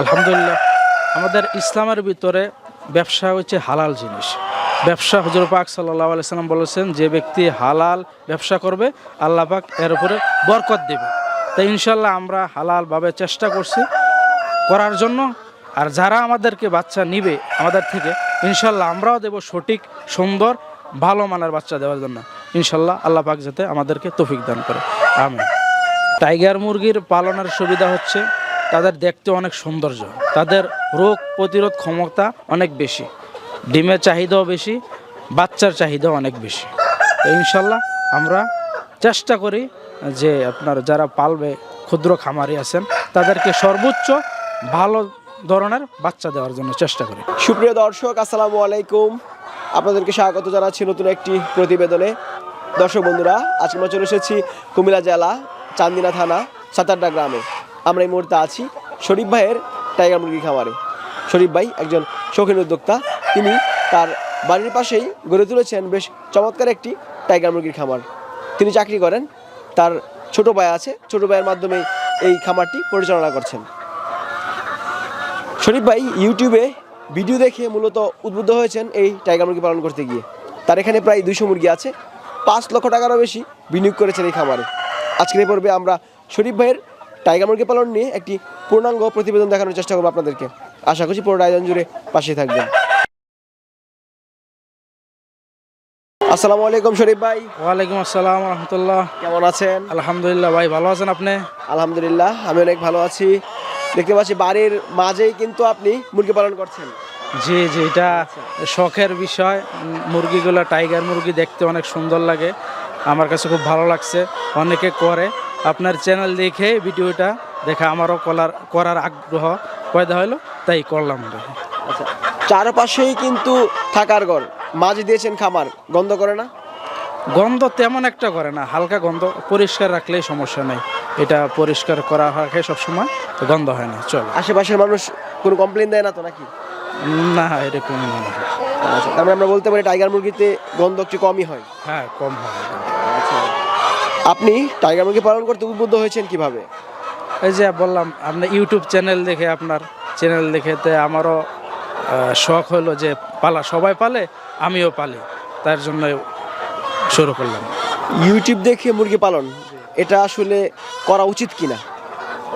আলহামদুলিল্লাহ। আমাদের ইসলামের ভিতরে ব্যবসা হচ্ছে হালাল জিনিস। ব্যবসা হজর পাক সাল্লাহ আলাইসাল্লাম বলেছেন, যে ব্যক্তি হালাল ব্যবসা করবে, আল্লাহ পাক এর উপরে বরকত দেবে। তাই ইনশাল্লাহ আমরা হালালভাবে চেষ্টা করছি করার জন্য। আর যারা আমাদেরকে বাচ্চা নিবে আমাদের থেকে ইনশাল্লাহ আমরাও দেব সঠিক, সুন্দর, ভালো মানের বাচ্চা দেওয়ার জন্য। ইনশাল্লাহ আল্লাহ পাক যাতে আমাদেরকে তৌফিক দান করে। আমি টাইগার মুরগির পালনের সুবিধা হচ্ছে তাদের দেখতে অনেক সৌন্দর্য। তাদের রোগ প্রতিরোধ ক্ষমতা অনেক বেশি। ডিমের চাহিদাও বেশি, বাচ্চার চাহিদাও অনেক বেশি। ইনশাল্লাহ আমরা চেষ্টা করি যে আপনার যারা পালবে, ক্ষুদ্র খামারি আছেন, তাদেরকে সর্বোচ্চ ভালো ধরনের বাচ্চা দেওয়ার জন্য চেষ্টা করি। সুপ্রিয় দর্শক, আসসালামু আলাইকুম। আপনাদেরকে স্বাগত জানাচ্ছি নতুন একটি প্রতিবেদনে। দর্শক বন্ধুরা, আজকে আমরা চলে এসেছি কুমিল্লা জেলা, চান্দিনা থানা, সাতারডা গ্রামে। আমরা এই মুহূর্তে আছি শরীফ ভাইয়ের টাইগার মুরগি খামারে। শরীফ ভাই একজন শৌখিন উদ্যোক্তা। তিনি তার বাড়ির পাশেই গড়ে তুলেছেন বেশ চমৎকার একটি টাইগার মুরগির খামার। তিনি চাকরি করেন, তার ছোট ভাই আছে, ছোট ভাইয়ের মাধ্যমে এই খামারটি পরিচালনা করছেন। শরীফ ভাই ইউটিউবে ভিডিও দেখে মূলত উদ্বুদ্ধ হয়েছেন এই টাইগার মুরগি পালন করতে গিয়ে। তার এখানে প্রায় দুইশো মুরগি আছে, পাঁচ লক্ষ টাকারও বেশি বিনিয়োগ করেছেন এই খামারে। আজকের পর্বে আমরা শরীফ ভাইয়ের টাইগার মুরগি পালন নিয়ে একটি পূর্ণাঙ্গ প্রতিবেদন দেখানোর চেষ্টা করব আপনাদেরকে। আশা করছি পুরো আয়োজন জুড়ে পাশে থাকবেন। আসসালামু আলাইকুম শরীফ ভাই। ওয়ালাইকুম আসসালাম রহমতুল্লাহ। কেমন আছেন? আলহামদুলিল্লাহ ভাই ভালো আছেন আপনি? আলহামদুলিল্লাহ আমি অনেক ভালো আছি। দেখতে পাচ্ছি বাড়ির মাঝেই কিন্তু আপনি মুরগি পালন করছেন। জি জি এটা শখের বিষয়। মুরগিগুলো টাইগার মুরগি দেখতে অনেক সুন্দর লাগে। আমার কাছে খুব ভালো লাগছে। অনেকে করে আপনার চ্যানেল দেখে ভিডিওটা দেখে আমারও করার করার আগ্রহ পয়দা হলো তাই করলাম। আচ্ছা চারপাশেই কিন্তু থাকার ঘর মাঝে দিয়েছেন খামার গন্ধ করে না? গন্ধ তেমন একটা করে না হালকা গন্ধ পরিষ্কার রাখলেই সমস্যা নেই। এটা পরিষ্কার করা রাখে সবসময় তো গন্ধ হয় না চলো। আশেপাশের মানুষ কোনো কমপ্লেন দেয় না তো নাকি? না এরকম না। আচ্ছা তার মানে আমরা বলতে পারি টাইগার মুরগিতে গন্ধ একটু কমই হয়। হ্যাঁ কম হয়। আপনি টাইগার মুরগি পালন করতে উদ্বুদ্ধ হয়েছেন কীভাবে? এই যে বললাম আপনার ইউটিউব চ্যানেল দেখে আপনার চ্যানেল দেখেতে আমারও শখ হলো যে পালা সবাই পালে আমিও পালি। তার জন্য শুরু করলাম। ইউটিউব দেখে মুরগি পালন এটা আসলে করা উচিত কিনা?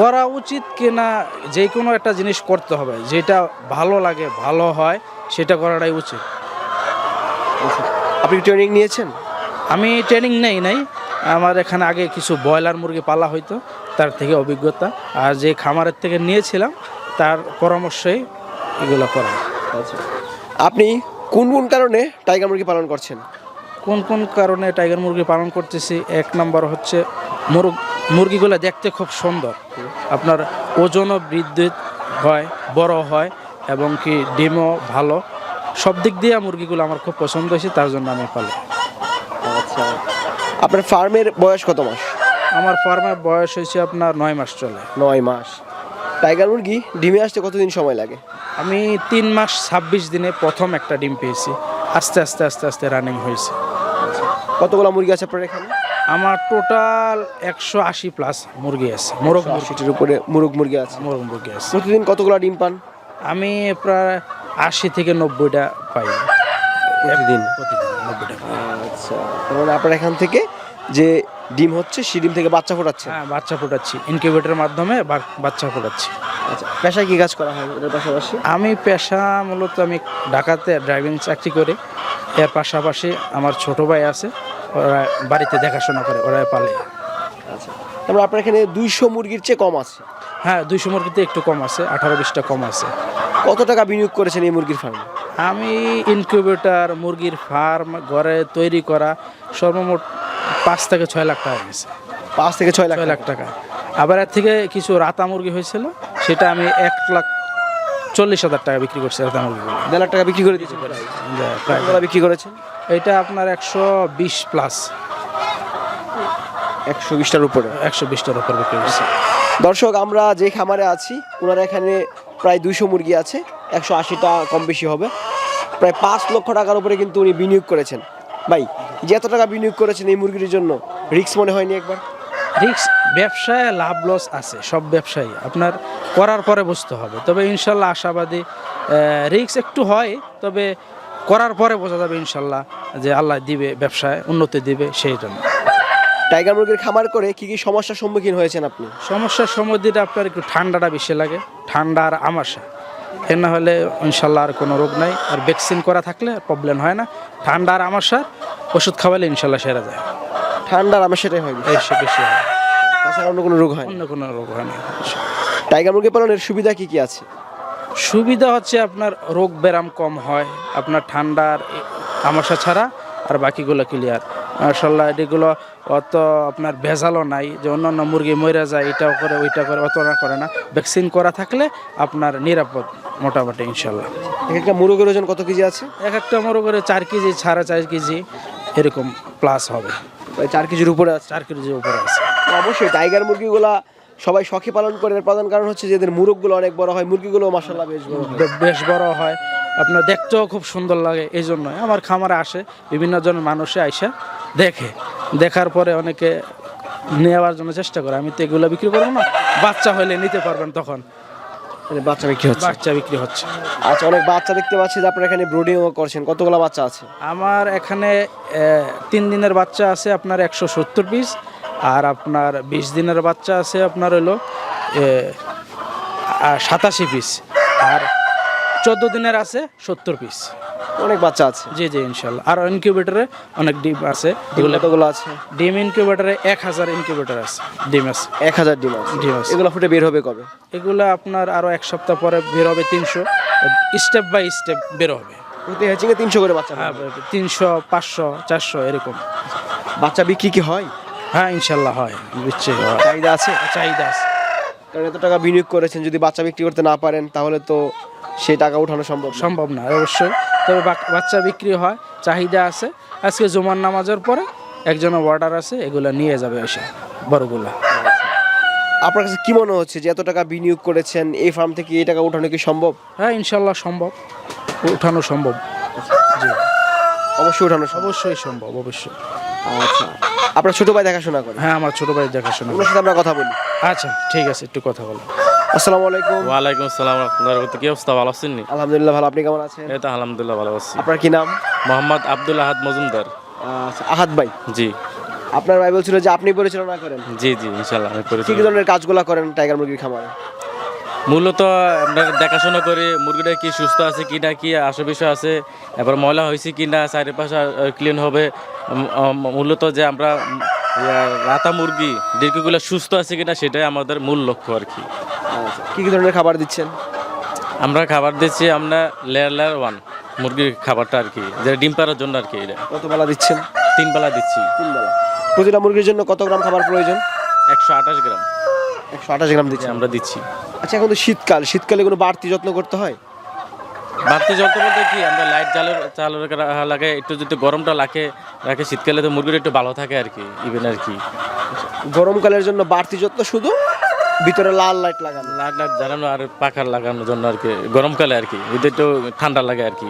করা উচিত কিনা যে কোনো একটা জিনিস করতে হবে যেটা ভালো লাগে ভালো হয় সেটা করাটাই উচিত। আপনি ট্রেনিং নিয়েছেন? আমি ট্রেনিং নেই নাই আমার এখানে আগে কিছু ব্রয়লার মুরগি পালা হইতো তার থেকে অভিজ্ঞতা। আর যে খামারের থেকে নিয়েছিলাম তার পরামর্শেই এগুলো করা আপনি কোন কোন কারণে টাইগার মুরগি পালন করছেন? কোন কোন কারণে টাইগার মুরগি পালন করতেছি? এক নম্বর হচ্ছে মুরগ মুরগিগুলো দেখতে খুব সুন্দর। আপনার ওজনও বৃদ্ধি হয় বড় হয় এবং কি ডিমও ভালো। সব দিক দিয়ে মুরগিগুলো আমার খুব পছন্দ হয়েছে তার জন্য আমি পালি আচ্ছা। আপনার ফার্মের বয়স কত মাস? আমার ফার্মের বয়স হয়েছে আপনার নয় মাস চলে। নয় মাস। টাইগার মুরগি ডিমে আসতে কতদিন সময় লাগে? আমি তিন মাস ছাব্বিশ দিনে প্রথম একটা ডিম পেয়েছি। আস্তে আস্তে আস্তে আস্তে রানিং হয়েছে। কতগুলো মুরগি আছে আপনার এখানে? আমার টোটাল একশো আশি প্লাস মুরগি আছে। মোরগ মুরগি আশিটির উপরে মুরগ মুরগি আছে। মোরগ মুরগি আছে। প্রতিদিন কতগুলো ডিম পান? আমি প্রায় আশি থেকে নব্বইটা পাই। প্রতিদিন? প্রতিদিন নব্বইটা পাই। আচ্ছা তার মানে আপনার এখান থেকে যে ডিম হচ্ছে সেই ডিম থেকে বাচ্চা ফোটাচ্ছে? হ্যাঁ বাচ্চা ফোটাচ্ছি। ইনকিউবেটরের মাধ্যমে বাচ্চা ফোটাচ্ছি। আচ্ছা পেশায় কি কাজ করা হয় এটার পাশাপাশি? আমি পেশা মূলত আমি ঢাকাতে ড্রাইভিং চাকরি করি। এর পাশাপাশি আমার ছোট ভাই আছে ওরা বাড়িতে দেখাশোনা করে ওরা পালে। আচ্ছা তারপরে আপনার এখানে দুইশো মুরগির চেয়ে কম আছে? হ্যাঁ দুইশো মুরগিতে একটু কম আছে আঠারো বিশটা কম আছে। কত টাকা বিনিয়োগ করেছেন এই মুরগির ফার্মে আমি ইনকিউবেটর মুরগির ফার্ম ঘরে তৈরি করা সর্বমোট পাঁচ থেকে ছয় লাখ টাকা গেছে পাঁচ থেকে ছয় লাখ লাখ টাকা। আবার এর থেকে কিছু রাতা মুরগি হয়েছিল সেটা আমি এক লাখ চল্লিশ হাজার টাকা বিক্রি করছি রাতা মুরগিগুলো। দেড় লাখ টাকা বিক্রি করে। প্রায় বিক্রি করেছেন এটা আপনার একশো বিশ প্লাস একশো বিশটার উপরে। একশো বিশটার উপর বিক্রি করছি। দর্শক আমরা যে খামারে আছি ওনার এখানে প্রায় দুইশো মুরগি আছে একশো আশিটা কম বেশি হবে। প্রায় পাঁচ লক্ষ টাকার উপরে কিন্তু উনি বিনিয়োগ করেছেন। ভাই যে এত টাকা বিনিয়োগ করেছেন এই মুরগির জন্য রিস্ক মনে হয়নি একবার? রিক্স ব্যবসায় লাভ লস আছে সব ব্যবসায়ী আপনার করার পরে বুঝতে হবে। তবে ইনশাল্লাহ আশাবাদী রিক্স একটু হয় তবে করার পরে বোঝা যাবে ইনশাল্লাহ যে আল্লাহ দিবে ব্যবসায় উন্নতি দিবে সেই জন্য। টাইগার মুরগির খামার করে কি কি সমস্যার সম্মুখীন হয়েছেন আপনি? সমস্যার সমুদ্রে আপনার একটু ঠান্ডাটা বেশি লাগে ঠান্ডা আর আমাশা। এর না হলে ইনশাল্লাহ আর কোনো রোগ নাই। আর ভ্যাকসিন করা থাকলে প্রবলেম হয় না। ঠান্ডা আর আমাশার ওষুধ খাওয়ালে ইনশাল্লাহ সেরা যায়। ঠান্ডার আমার সেটাই হয়। সে বেশি হয়। তাছাড়া অন্য কোনো রোগ হয় অন্য কোনো রোগ হয় না। টাইগার মুরগি পালনের সুবিধা কি কি আছে? সুবিধা হচ্ছে আপনার রোগ ব্যায়াম কম হয় আপনার ঠান্ডার আমাশা ছাড়া আর বাকিগুলো ক্লিয়ার মার্শাল্লাহ এগুলো অত আপনার ভেজালও নাই যে অন্যান্য মুরগি মরে যায় এটাও করে ওইটা করে অত না করে না। ভ্যাকসিন করা থাকলে আপনার নিরাপদ মোটামুটি ইনশাল্লাহ এক একটা মুরগির ওজন কত কেজি আছে? এক একটা করে চার কেজি সাড়ে চার কেজি এরকম প্লাস হবে। চার কেজির উপরে আছে? চার কেজির উপরে আছে। অবশ্যই টাইগার মুরগিগুলা সবাই শখে পালন করে প্রধান কারণ হচ্ছে যে এদের মুরগগুলো অনেক বড় হয় মুরগিগুলো মাসাল্লাহ বেশ বড় বেশ বড় হয়। আপনার দেখতেও খুব সুন্দর লাগে এই জন্যই আমার খামারে আসে বিভিন্ন জন মানুষে আইসা দেখে দেখার পরে অনেকে নেওয়ার জন্য চেষ্টা করে। আমি তো এগুলো বিক্রি করব না বাচ্চা হলে নিতে পারবেন তখন। বাচ্চা বিক্রি হচ্ছে? বাচ্চা বিক্রি হচ্ছে। আচ্ছা অনেক বাচ্চা দেখতে পাচ্ছি যে আপনারা এখানে ব্রুডিংও করছেন। কতগুলো বাচ্চা আছে? আমার এখানে তিন দিনের বাচ্চা আছে আপনার একশো সত্তর পিস আর আপনার বিশ দিনের বাচ্চা আছে আপনার হলো সাতাশি পিস আর চোদ্দ দিনের আছে সত্তর পিস। অনেক বাচ্চা আছে। জি জি ইনশাল্লাহ আর ইনকিউবেটরে অনেক ডিম আছে। এগুলো কতগুলো আছে? ডিম ইনকিউবেটরে এক হাজার ইনকিউবেটর আছে। ডিম আছে। এক হাজার ডিম আছে। ডিম আছে। এগুলো ফুটে বের হবে কবে? এগুলো আপনার আরও এক সপ্তাহ পরে বের হবে তিনশো। স্টেপ বাই স্টেপ বের হবে। প্রতি হ্যাচিংয়ে তিনশো করে বাচ্চা হ্যাঁ। তিনশো পাঁচশো চারশো এরকম। বাচ্চা বিক্রি কি হয়? হ্যাঁ ইনশাল্লাহ হয়। হয়। চাহিদা আছে? চাহিদা আছে। কারণ এত টাকা বিনিয়োগ করেছেন যদি বাচ্চা বিক্রি করতে না পারেন তাহলে তো সেই টাকা উঠানো সম্ভব না। সম্ভব না অবশ্যই। তবে বাক- বাচ্চা বিক্রি হয় চাহিদা আছে। আজকে জুমার নামাজের পরে একজনের অর্ডার আছে এগুলো নিয়ে যাবে এসে বড়গুলা। আপনার কাছে কি মনে হচ্ছে যে এত টাকা বিনিয়োগ করেছেন এই ফার্ম থেকে এই টাকা উঠানো কি সম্ভব? হ্যাঁ ইনশাল্লাহ সম্ভব। উঠানো সম্ভব। জি। অবশ্যই উঠানো সম্ভব। অবশ্যই সম্ভব অবশ্যই। আচ্ছা। আপনার ছোট ভাই দেখাশোনা করেন হ্যাঁ আমার ছোটো ভাই দেখাশোনা ওনার সাথে আমরা কথা বলি। আচ্ছা ঠিক আছে একটু কথা বলো আসসালামু আলাইকুম। ওয়ালাইকুম আসসালাম রহমতুল্লাহ কি অবস্থা ভালো আছেন নি? আলহামদুলিল্লাহ ভালো। আপনি কেমন আছেন? এই তো আলহামদুলিল্লাহ ভালো আছি। আপনার কি নাম? মোহাম্মদ আব্দুল আহাদ মজুমদার। আচ্ছা, আহাদ ভাই। জি। আপনার ভাই বলছিল যে আপনি পরিচালনা করেন। জি জি ইনশাল্লাহ আমি কি পরিচিত কি ধরনের কাজগুলো করেন টাইগার মুরগির খামারে? মূলত আপনার দেখাশোনা করে মুরগিটা কি সুস্থ আছে কি না কি আসে বিষয় আছে এবার ময়লা হয়েছে কি না চারিপাশে ক্লিন হবে। মূলত যে আমরা রাতা মুরগি ডিরকিগুলো সুস্থ আছে কিনা সেটাই আমাদের মূল লক্ষ্য আর কি। আচ্ছা কি কি ধরনের খাবার দিচ্ছেন? আমরা খাবার দিচ্ছি আমরা লেয়ার লেয়ার ওয়ান মুরগির খাবারটা আর কি যেটা ডিম পাড়ার জন্য আর কি এটা। কত বেলা দিচ্ছেন? তিন বেলা দিচ্ছি। তিন বেলা প্রতিটা মুরগির জন্য কত গ্রাম খাবার প্রয়োজন? একশো আঠাশ গ্রাম। একশো আঠাশ গ্রাম যে দিচ্ছেন। আমরা দিচ্ছি। আচ্ছা এখন তো শীতকাল শীতকালে কোনো বাড়তি যত্ন করতে হয়? বাড়তি যত বলতে কি আমরা লাইট চালের চালের লাগে একটু যদি গরমটা লাগে রাখে শীতকালে তো মুরগির একটু ভালো থাকে আর কি ইভেন আর কি। গরমকালের জন্য বাড়তি যত্ন শুধু ভিতরে লাল লাইট লাগানো। লাল লাইট জ্বালানো আর পাখার লাগানোর জন্য আর কি গরমকালে আর কি যদি একটু ঠান্ডা লাগে আর কি।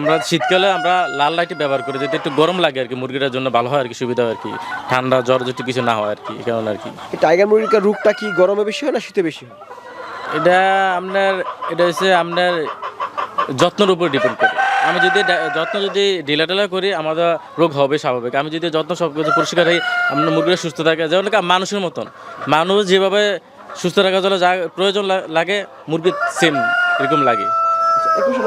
আমরা শীতকালে আমরা লাল লাইটই ব্যবহার করি যদি একটু গরম লাগে আর কি মুরগিটার জন্য ভালো হয় আর কি সুবিধা আর কি ঠান্ডা জ্বর যদি কিছু না হয় আর কি এই কারণে আর কি। টাইগার মুরগির রোগটা কি গরমে বেশি হয় না শীতে বেশি হয়? এটা আপনার এটা হচ্ছে আপনার যত্নের উপর ডিপেন্ড করে। আমি যদি যত্ন যদি ঢিলা ঢেলা করি আমাদের রোগ হবে স্বাভাবিক। আমি যদি যত্ন সব কিছু পরিষ্কার হই আমরা মুরগিরা সুস্থ থাকে। যেমন মানুষের মতন। মানুষ যেভাবে সুস্থ রাখার জন্য যা প্রয়োজন লাগে মুরগির সেম এরকম লাগে।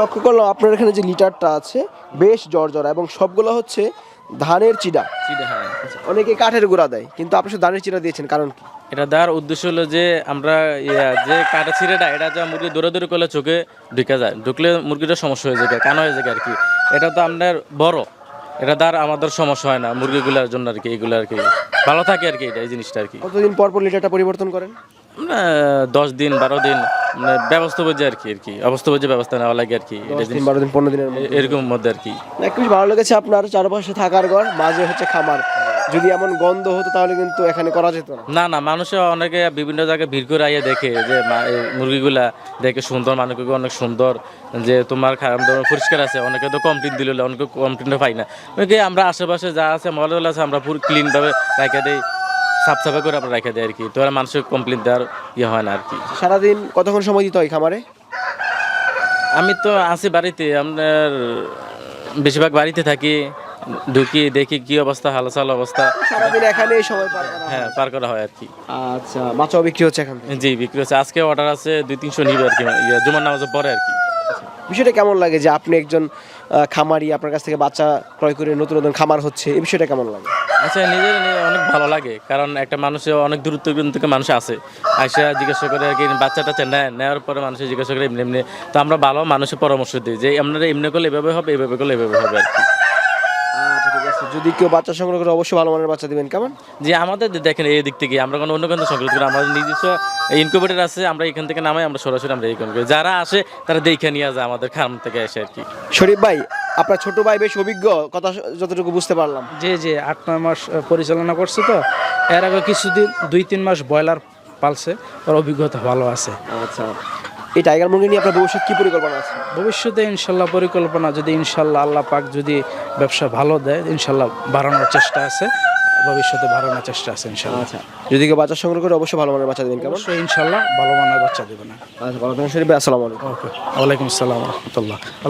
লক্ষ্য করলাম, আপনার এখানে যে লিটারটা আছে, বেশ জর্জরা এবং সবগুলো হচ্ছে ধানের চিড়া। চিড়ে, হ্যাঁ। অনেকে কাঠের গুঁড়া দেয় কিন্তু আপনি শুধু ধানের চিড়া দিয়েছেন কারণ কি? এটা দেওয়ার উদ্দেশ্য হলো যে আমরা যে কাটা ছিঁড়েটা এটা যা মুরগি দৌড়াদৌড়ি করলে চোখে ঢুকে যায় ঢুকলে মুরগিটার সমস্যা হয়ে যায় কানা হয়ে যায় আর কি। এটা তো আপনার বড় এটা দ্বারা আমাদের সমস্যা হয় না মুরগিগুলোর জন্য আর কি এগুলো আর কি। ভালো থাকে আর কি এটা এই জিনিসটা আর কি। কতদিন পর পর লিটারটা পরিবর্তন করেন? দশ দিন বারো দিন। ব্যবস্থা বুঝে আর কি আর কি। অবস্থা বুঝে ব্যবস্থা নেওয়া লাগে আর কি। দিন বারো দিন পনেরো দিনের মধ্যে। এরকম মধ্যে আর কি। একটু ভালো লেগেছে আপনার চারপাশে থাকার ঘর মাঝে হচ্ছে খামার। যদি এমন গন্ধ হতো তাহলে কিন্তু এখানে করা যেত না। না না মানুষে অনেকে বিভিন্ন জায়গায় ভিড় করে আইয়া দেখে যে মা- এই মুরগিগুলা দেখে সুন্দর মানুষকে অনেক সুন্দর যে তোমার খারাপ পরিষ্কার আছে অনেকে তো কমপ্লেন দিল অনেকে কমপ্লেনটা পাই না। আমরা আশেপাশে যা আছে মহল আছে আমরা পুরো ক্লিনভাবে রেখে দিই। সাফ সাফাই করে আমরা রেখে দিই আর কি। তো আর মানুষের কমপ্লেন দেওয়ার ইয়ে হয় না আর কি। সারাদিন কতক্ষণ সময় দিতে হয় খামারে? আমি তো আছি বাড়িতে আপনার বেশিরভাগ বাড়িতে থাকি ঢুকি দেখি কি অবস্থা হালচাল অবস্থা। সারাদিন এখানেই সময় পার করা হ্যাঁ। পার করা হয় আর কি। আচ্ছা বাচ্চাও বিক্রি হচ্ছে এখান? জি বিক্রি হচ্ছে। আজকে অর্ডার আছে দুই তিনশো নিবে আর কি ইয়ে, জুমার নামাজের পরে আর কি। বিষয়টা কেমন লাগে যে আপনি একজন খামারি আপনার কাছ থেকে বাচ্চা ক্রয় করে নতুন নতুন খামার হচ্ছে এই বিষয়টা কেমন লাগে? আচ্ছা নিজের অনেক ভালো লাগে কারণ একটা মানুষে অনেক দূরত্ব থেকে মানুষ আসে। আসে জিজ্ঞাসা করে আর কি বাচ্চা টাচ্চা নেয় নেওয়ার পরে মানুষে জিজ্ঞাসা করে এমনি এমনি। তো আমরা ভালো মানুষের পরামর্শ দিই যে আপনারা এমনি করলে এভাবে হবে এভাবে করলে এভাবে হবে আর কি। আচ্ছা ঠিক আছে। যদি কেউ বাচ্চা সংগ্রহ করে অবশ্যই ভালো মানের বাচ্চা দিবেন কেমন? যে আমাদের দেখেন এই দিক থেকে আমরা কোনো অন্য কোনো সংগ্রহ করি আমাদের নিজস্ব ইনকিউবেটার আছে আমরা এখান থেকে নামাই আমরা সরাসরি আমরা এই করি। যারা আসে তারা দেখে নিয়ে যায় আমাদের খাম থেকে এসে আর কি। শরীফ ভাই আপনার ছোট ভাই বেশ অভিজ্ঞ কথা যতটুকু বুঝতে পারলাম। যে যে আট নয় মাস পরিচালনা করছে তো। এর আগে কিছুদিন দুই তিন মাস ব্রয়লার পালছে ওর অভিজ্ঞতা ভালো আছে। আচ্ছা। এই টাইগার মুরগি নিয়ে আপনার ভবিষ্যৎ কি পরিকল্পনা আছে? ভবিষ্যতে ইনশাল্লাহ পরিকল্পনা যদি ইনশাল্লাহ আল্লাহ পাক যদি ব্যবসা ভালো দেয় ইনশাল্লাহ বাড়ানোর চেষ্টা আছে। ভবিষ্যতে বাড়ানোর চেষ্টা আছে ইনশাল্লাহ। আচ্ছা। যদি কেউ বাচ্চা সংগ্রহ করে অবশ্যই ভালো মানের বাচ্চা দিবেন কেমন? অবশ্যই ইনশাল্লাহ ভালো মানের বাচ্চা দেবে না। আচ্ছা ভালো থাকেন শরীফ আসসালামু আলাইকুম। ওকে ওয়ালাইকুম আসসালাম রহমতুল্লাহ।